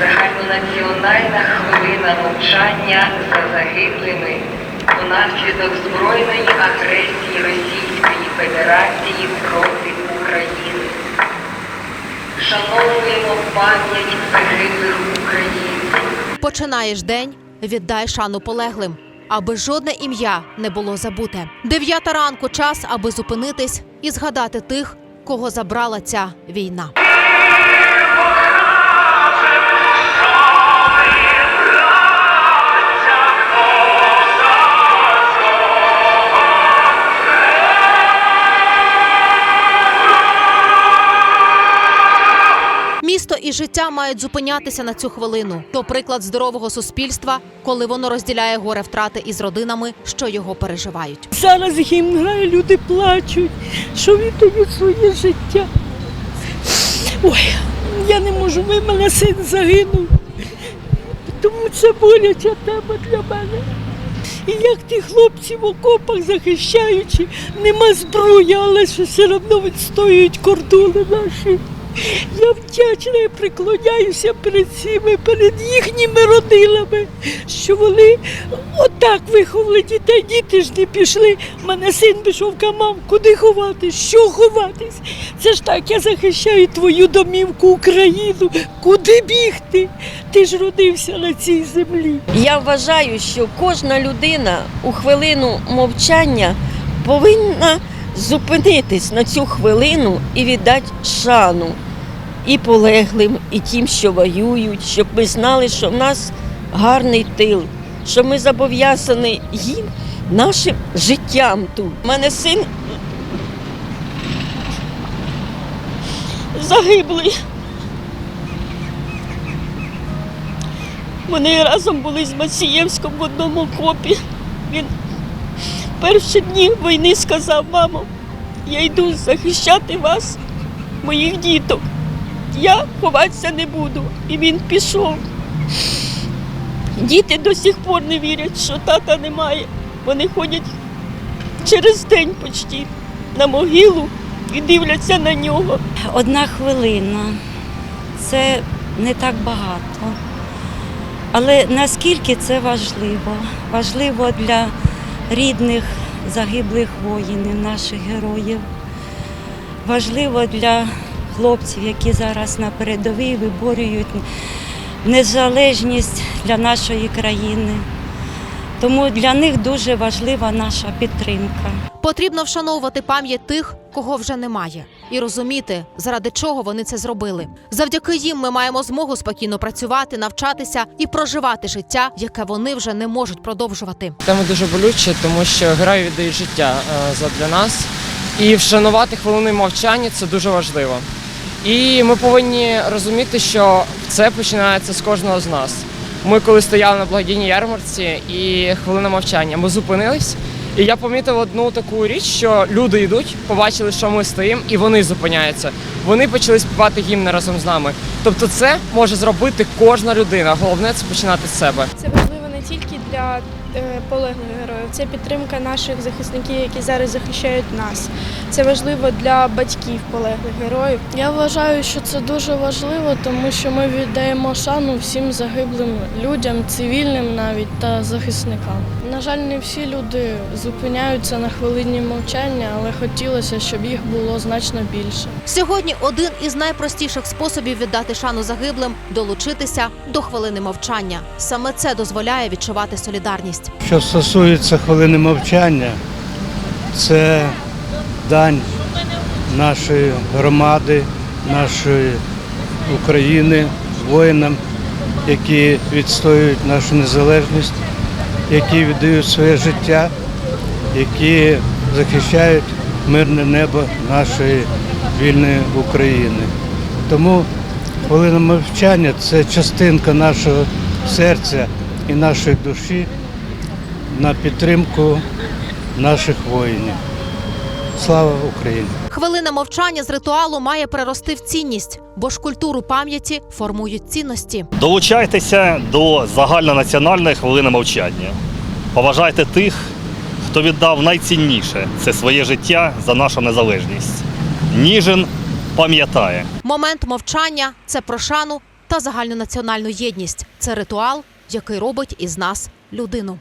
Загальнонаціональна хвилина мовчання за загиблими унаслідок збройної агресії Російської Федерації проти України. Шановуємо пам'ять загиблих українців. Починаєш день, віддай шану полеглим, аби жодне ім'я не було забуте. Дев'ята ранку час, аби зупинитись і згадати тих, кого забрала ця війна. Життя мають зупинятися на цю хвилину. То приклад здорового суспільства, коли воно розділяє горе втрати із родинами, що його переживають. Зараз гімн грає, люди плачуть, що віддають своє життя. Ой, я не можу, ви мене син загинув. Тому це боляча тема для мене. І як ті хлопці в окопах захищаючи, нема зброї, але що все одно відстоюють кордони наші. Я вдячна і приклоняюся перед цими, перед їхніми родинами, що вони отак виховали дітей, діти ж не пішли. Мене син пішов камам, куди ховатись, що ховатись? Це ж так, я захищаю твою домівку, Україну. Куди бігти? Ти ж родився на цій землі. Я вважаю, що кожна людина у хвилину мовчання повинна зупинитись на цю хвилину і віддати шану і полеглим, і тим, що воюють, щоб ми знали, що в нас гарний тил, що ми зобов'язані їм нашим життям тут. У мене син загиблий. Вони разом були з Мацієвськом в одному окопі. Він перші дні війни сказав, мамо, я йду захищати вас, моїх діток. Я ховатися не буду. І він пішов. Діти до сих пор не вірять, що тата немає. Вони ходять через день почти на могилу і дивляться на нього. Одна хвилина це не так багато. Але наскільки це важливо? Важливо для рідних загиблих воїнів, наших героїв. Важливо для хлопців, які зараз на передовій виборюють незалежність для нашої країни. Тому для них дуже важлива наша підтримка. Потрібно вшановувати пам'ять тих, кого вже немає, і розуміти, заради чого вони це зробили. Завдяки їм ми маємо змогу спокійно працювати, навчатися і проживати життя, яке вони вже не можуть продовжувати. Тема дуже болюча, тому що герої віддають життя е, задля нас. І вшанувати хвилини мовчання це дуже важливо. І ми повинні розуміти, що це починається з кожного з нас. Ми коли стояли на благодійній ярмарці і хвилина мовчання, ми зупинились. І я помітив одну таку річ, що люди йдуть, побачили, що ми стоїмо, і вони зупиняються. Вони почали співати гімни разом з нами. Тобто, це може зробити кожна людина. Головне це починати з себе. Це важливо не тільки для полеглих героїв, це підтримка наших захисників, які зараз захищають нас. Це важливо для батьків полеглих героїв. Я вважаю, що це дуже важливо, тому що ми віддаємо шану всім загиблим людям, цивільним навіть та захисникам. На жаль, не всі люди зупиняються на хвилині мовчання, але хотілося, щоб їх було значно більше. Сьогодні один із найпростіших способів віддати шану загиблим долучитися до хвилини мовчання. Саме це дозволяє відчувати солідарність. Що стосується хвилини мовчання, це дань нашої громади, нашої України, воїнам, які відстоюють нашу незалежність, які віддають своє життя, які захищають мирне небо нашої вільної України. Тому хвилина мовчання це частинка нашого серця і нашої душі на підтримку наших воїнів. Слава Україні! Хвилина мовчання з ритуалу має перерости в цінність, бо ж культуру пам'яті формують цінності. Долучайтеся до загальнонаціональної хвилини мовчання. Поважайте тих, хто віддав найцінніше це своє життя за нашу незалежність. Ніжин пам'ятає. Момент мовчання це про шану та загальнонаціональну єдність. Це ритуал, який робить із нас людину.